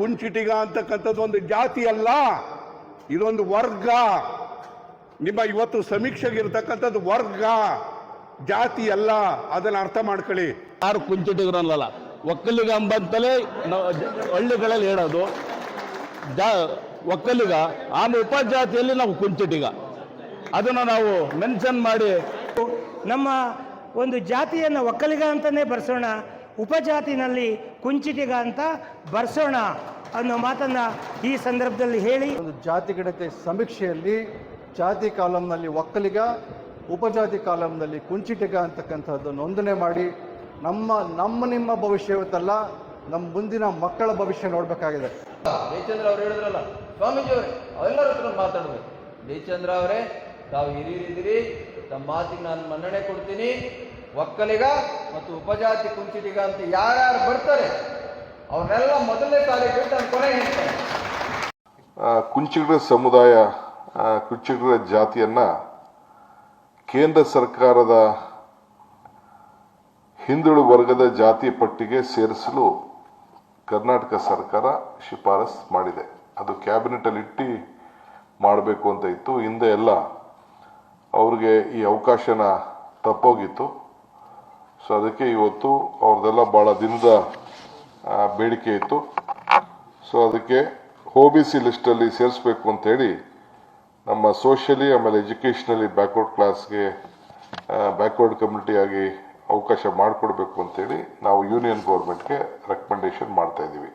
ಕುಂಚಿಟಿಗ ಅಂತಕ್ಕಂಥದ್ದು ಒಂದು ಜಾತಿ ಅಲ್ಲ. ಇದೊಂದು ವರ್ಗ. ನಿಮ್ಮ ಇವತ್ತು ಸಮೀಕ್ಷೆಗೆ ಇರತಕ್ಕಂಥದ್ದು ವರ್ಗ. ಜಾತಿ ಅಲ್ಲ. ಅದನ್ನ ಅರ್ಥ ಮಾಡ್ಕೊಳ್ಳಿ. ಯಾರು ಕುಂಚಿಟಿಗರಲ್ಲ ಒಕ್ಕಲಿಗ ಅಂಬಂತಲೇ ಹಳ್ಳಿಗಳಲ್ಲಿ ಹೇಳೋದು. ಜಾ ಒಕ್ಕಲಿಗ ಆಮೇಲೆ ಉಪಜಾತಿಯಲ್ಲಿ ನಾವು ಕುಂಚಿಟಿಗ. ಅದನ್ನು ನಾವು ಮೆನ್ಷನ್ ಮಾಡಿ. ನಮ್ಮ ಒಂದು ಜಾತಿಯನ್ನು ಒಕ್ಕಲಿಗ ಅಂತಲೇ ಬರ್ಸೋಣ. ಉಪಜಾತಿನಲ್ಲಿ ಕುಂಚಿಟಿಗ ಅಂತ ಬರ್ಸೋಣ ಅನ್ನೋ ಮಾತನ್ನು ಈ ಸಂದರ್ಭದಲ್ಲಿ ಹೇಳಿ. ಒಂದು ಜಾತಿ ಗಣತಿ ಸಮೀಕ್ಷೆಯಲ್ಲಿ ಜಾತಿ ಕಾಲಂನಲ್ಲಿ ಒಕ್ಕಲಿಗ ಉಪಜಾತಿ ಕಾಲಂನಲ್ಲಿ ಕುಂಚಿಟಿಗ ಅಂತಕ್ಕಂಥದ್ದು ನೋಂದಣಿ ಮಾಡಿ ನಮ್ಮ ನಮ್ಮ ನಿಮ್ಮ ಭವಿಷ್ಯ ಇವತ್ತಲ್ಲ ನಮ್ಮ ಮುಂದಿನ ಮಕ್ಕಳ ಭವಿಷ್ಯ ನೋಡಬೇಕಾಗಿದೆ. ಜಯಚಂದ್ರ ಅವ್ರು ಹೇಳಿದ್ರಲ್ಲ ಸ್ವಾಮೀಜಿ ಅವರೇ ಅವೆಲ್ಲರ ಹತ್ರ ಮಾತಾಡಬೇಕು. ಜಯಚಂದ್ರ ಅವರೇ ತಾವು ಹಿರಿಯರಿದ್ದೀರಿ ತಮ್ಮ ಮಾತಿಗೆ ನಾನು ಮನ್ನಣೆ ಕೊಡ್ತೀನಿ. ಒಕ್ಕಲಿಗ ಮತ್ತು ಉಪಜಾತಿ ಕುಂಚಿಟಿಗ ಅಂತ ಯಾರ್ಯಾರು ಬರ್ತಾರೆ ಅವ್ರನ್ನೆಲ್ಲ ಮೊದಲನೇ ತಾರೀಕು ಬಿಟ್ಟು ಕೊನೆ ಹೇಳ್ತೇನೆ ಆ, ಕುಂಚಿಗರ ಸಮುದಾಯ ಕುಂಚಿಗ್ರ ಜಾತಿಯನ್ನ ಕೇಂದ್ರ ಸರ್ಕಾರದ ಹಿಂದುಳು ವರ್ಗದ ಜಾತಿ ಪಟ್ಟಿಗೆ ಸೇರಿಸಲು ಕರ್ನಾಟಕ ಸರ್ಕಾರ ಶಿಫಾರಸ್ ಮಾಡಿದೆ. ಅದು ಕ್ಯಾಬಿನೆಟ್ ಅಲ್ಲಿ ಇಟ್ಟು ಮಾಡಬೇಕು ಅಂತ ಇತ್ತು. ಹಿಂದೆ ಎಲ್ಲ ಅವ್ರಿಗೆ ಈ ಅವಕಾಶನ ತಪ್ಪೋಗಿತ್ತು. ಸೊ ಅದಕ್ಕೆ ಇವತ್ತು ಅವ್ರದ್ದೆಲ್ಲ ಭಾಳ ದಿನದ ಬೇಡಿಕೆ ಇತ್ತು. ಸೊ ಅದಕ್ಕೆ ಒ ಬಿ ಸಿ ಲಿಸ್ಟಲ್ಲಿ ಸೇರಿಸ್ಬೇಕು ಅಂತೇಳಿ ನಮ್ಮ ಸೋಷಿಯಲಿ ಆಮೇಲೆ ಎಜುಕೇಷನಲಿ ಬ್ಯಾಕ್ವರ್ಡ್ ಕ್ಲಾಸ್ಗೆ ಬ್ಯಾಕ್ವರ್ಡ್ ಕಮ್ಯುನಿಟಿಯಾಗಿ ಅವಕಾಶ ಮಾಡಿಕೊಡ್ಬೇಕು ಅಂತೇಳಿ ನಾವು ಯೂನಿಯನ್ ಗೌರ್ಮೆಂಟ್ಗೆ ರೆಕಮೆಂಡೇಶನ್ ಮಾಡ್ತಾ ಇದ್ದೀವಿ.